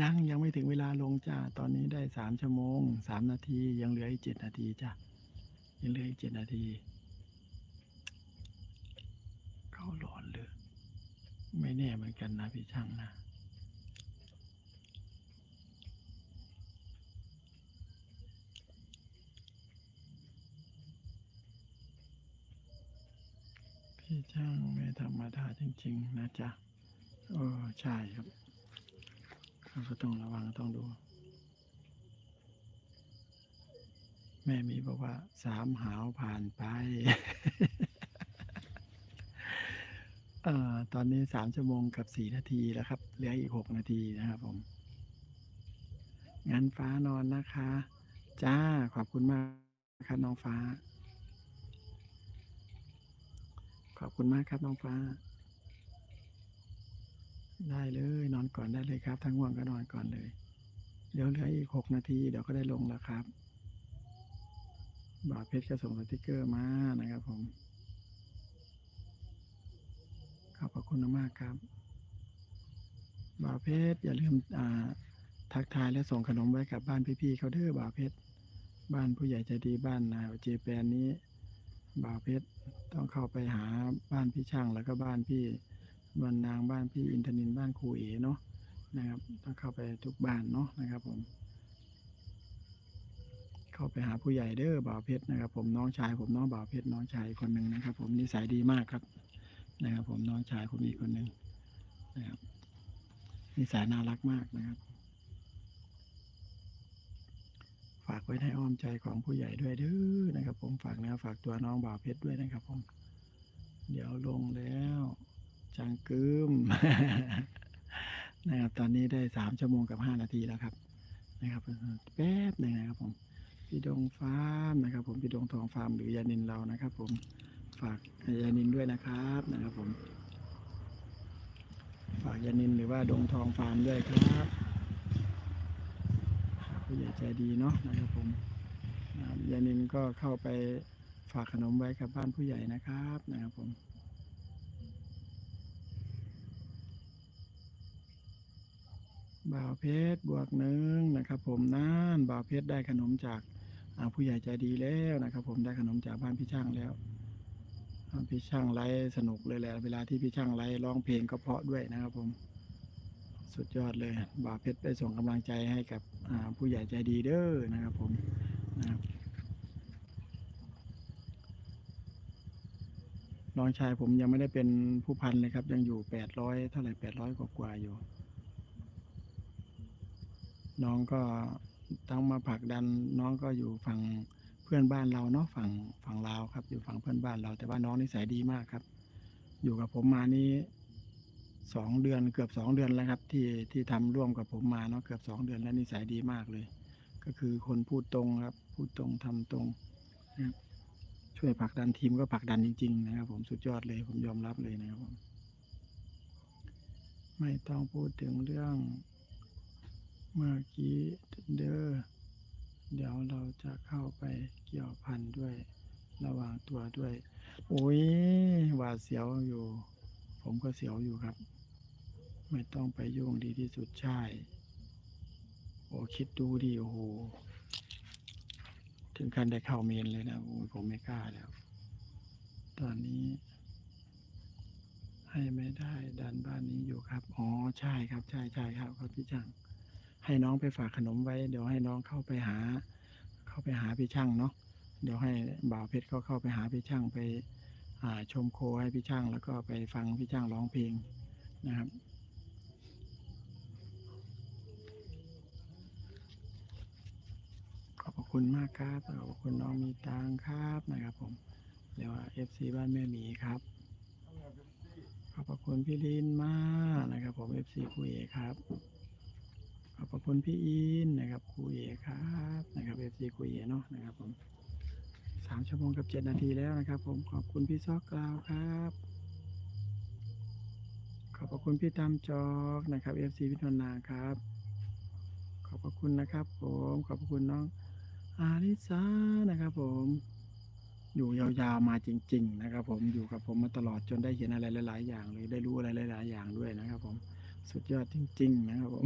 ยังยังไม่ถึงเวลาลงจ้า ตอนนี้ได้สามชั่วโมงสามนาทียังเหลืออีกเจ็ดนาทีจ้ะยังเหลืออีกเจ็ดนาทีเขาร้อนเลยไม่แน่เหมือนกันนะพี่ช่างนะพี่ช่างไม่ธรรมดาจริง ๆ นะจ๊ะเออใช่ครับ ก็ต้องระวังต้องดู แม่มีบอกว่าสามหาวผ่านไปเอ่อตอนนี้สามชั่วโมงกับสี่นาทีแล้วครับเหลืออีกหกนาทีนะครับผมงั้นฟ้านอนนะคะ จ้าขอบคุณมากครับน้องฟ้า ขอบคุณมากครับน้องฟ้า ได้เลย นอนก่อนได้เลยครับ ทั้งง่วงก็นอนก่อนเลย เดี๋ยวเหลืออีกหกนาที เดี๋ยวก็ได้ลงแล้วครับบ่าวเพชรก็ส่งสติกเกอร์มานะครับผมขอบพระคุณมากครับบ่าวเพชรอย่าลืมอ่าทักทายและส่งขนมไว้กับบ้านพี่ๆเขาเด้อบ่าวเพชรบ้านผู้ใหญ่ใจดีบ้านนาเจแปนนี้บ่าวเพชรต้องเข้าไปหาบ้านพี่ช่างแล้วก็บ้านพี่ บรรนางบ้านพี่อินทนินบ้านครูเอเนาะนะครับต้องเข้าไปทุกบ้านเนาะนะครับผม เข้าไปหาผู้ใหญ่เด้อบ่าวเพชรนะครับ ผมน้องชายผมน้องบ่าวเพชรน้องชายคนหนึ่งนะครับ ผมนิสัยดีมากครับนะครับ ผมน้องชายผมอีกคนหนึ่งนะครับนิสัยน่ารักมากนะครับ ฝากไว้ในอ้อมใจของผู้ใหญ่ด้วยเด้อนะครับ ผมฝากนื้อฝากตัวน้องบ่าวเพชรด้วยนะครับ ผม เดี๋ยวลงแล้ว จังกึมนะครับตอนนี้ได้สามชั่วโมงกับห้านาทีแล้วครับ นะครับ แป๊บหนึ่งนะครับผมพี่ดงฟาร์มนะครับ ผมพี่ดงทองฟาร์มหรือยานินเรานะครับ ผมฝากยานินด้วยนะครับนะครับผมฝากยานินหรือว่าดงทองฟาร์มด้วยครับผู้ใหญ่ใจดีเนาะนะครับผมยานินก็เข้าไปฝากขนมไว้กับบ้านผู้ใหญ่นะครับนะครับผม บ่าวเพชรบวกหนึ่งนะครับ ผมนั่นบ่าวเพชรได้ขนมจากผู้ใหญ่ใจดีแล้วนะครับ ผมได้ขนมจากบ้านพี่ช่างแล้วพี่ช่างไลฟ์สนุกเลยแหละเวลาที่พี่ช่างไลฟ์ร้องเพลงก็เพราะด้วยนะครับ ผม สุดยอดเลยบ่าวเพชรได้ส่งกำลังใจให้กับผู้ใหญ่ใจดีเด้อนะครับ ผมนะครับน้องชายผมยังไม่ได้เป็นผู้พันเลยครับ ยังอยู่แปดร้อยเท่าไหร่แปดร้อยกว่าอยู่ น้องก็ต้องมาผลักดันน้องก็อยู่ฝั่งเพื่อนบ้านเราเนาะฝั่งฝั่งลาวครับอยู่ฝั่งเพื่อนบ้านเรา แต่ว่าน้องนิสัยดีมากครับ อยู่กับผมมานี้สองเดือนเกือบสองเดือนแล้วครับ ที่ที่ทำร่วมกับผมมาเนาะเกือบสองเดือนแล้วนิสัยดีมากเลย ก็คือคนพูดตรงครับ พูดตรงทำตรงนะครับช่วยผลักดันทีมก็ผลักดันจริง ๆ นะครับ ผมสุดยอดเลย ผมยอมรับเลยนะครับผมไม่ต้องพูดถึงเรื่อง เมื่อกี้เด้อเดี๋ยวเราจะเข้าไปเกี่ยวพันด้วย ระหว่างตัวด้วย โอ้ยหวาดเสียวอยู่ ผมก็เสียวอยู่ครับ ไม่ต้องไปยุ่งดีที่สุดใช่ โอ้คิดดูดิโอ้โหถึงขั้นได้เข้าเมนเลยนะโอ้ยผมไม่กล้าแล้ว ตอนนี้ให้ไม่ได้ดันบ้านนี้อยู่ครับ อ๋อ ใช่ครับ ใช่ใช่ครับครับพี่จัง ให้น้องไปฝากขนมไว้ เดี๋ยวให้น้องเข้าไปหา เข้าไปหาพี่ช่างเนาะเดี๋ยวให้บ่าวเพชรเขาเข้าไปหาพี่ช่างไปอ่าชมโคให้พี่ช่าง แล้วก็ไปฟังพี่ช่างร้องเพลงนะครับขอบคุณมากครับขอบคุณน้องมีตังครับนะครับผมเรียกว่าเอฟซีบ้านแม่หมีครับ ขอบคุณพี่ลินมากนะครับผมเอฟซีคุยครับ ขอบคุณพี่อินนะครับครูเอครับนะครับเอฟซีครูเอเนาะนะครับผมสามชั่วโมงกับเจ็ดนาทีแล้วนะครับ ผมขอบคุณพี่ซอกกล่าวครับ ขอบคุณพี่ตามจอกนะครับเอฟซีพิทนาครับ ขอบคุณนะครับ ผมขอบคุณน้องอาริสานะครับผมอยู่ยาวๆมาจริง ๆ นะครับ ผมอยู่กับผมมาตลอดจนได้เห็นอะไรหลาย ๆ อย่างเลยได้รู้อะไรหลาย ๆ อย่างด้วยนะครับ ผมสุดยอดจริง ๆ นะครับผม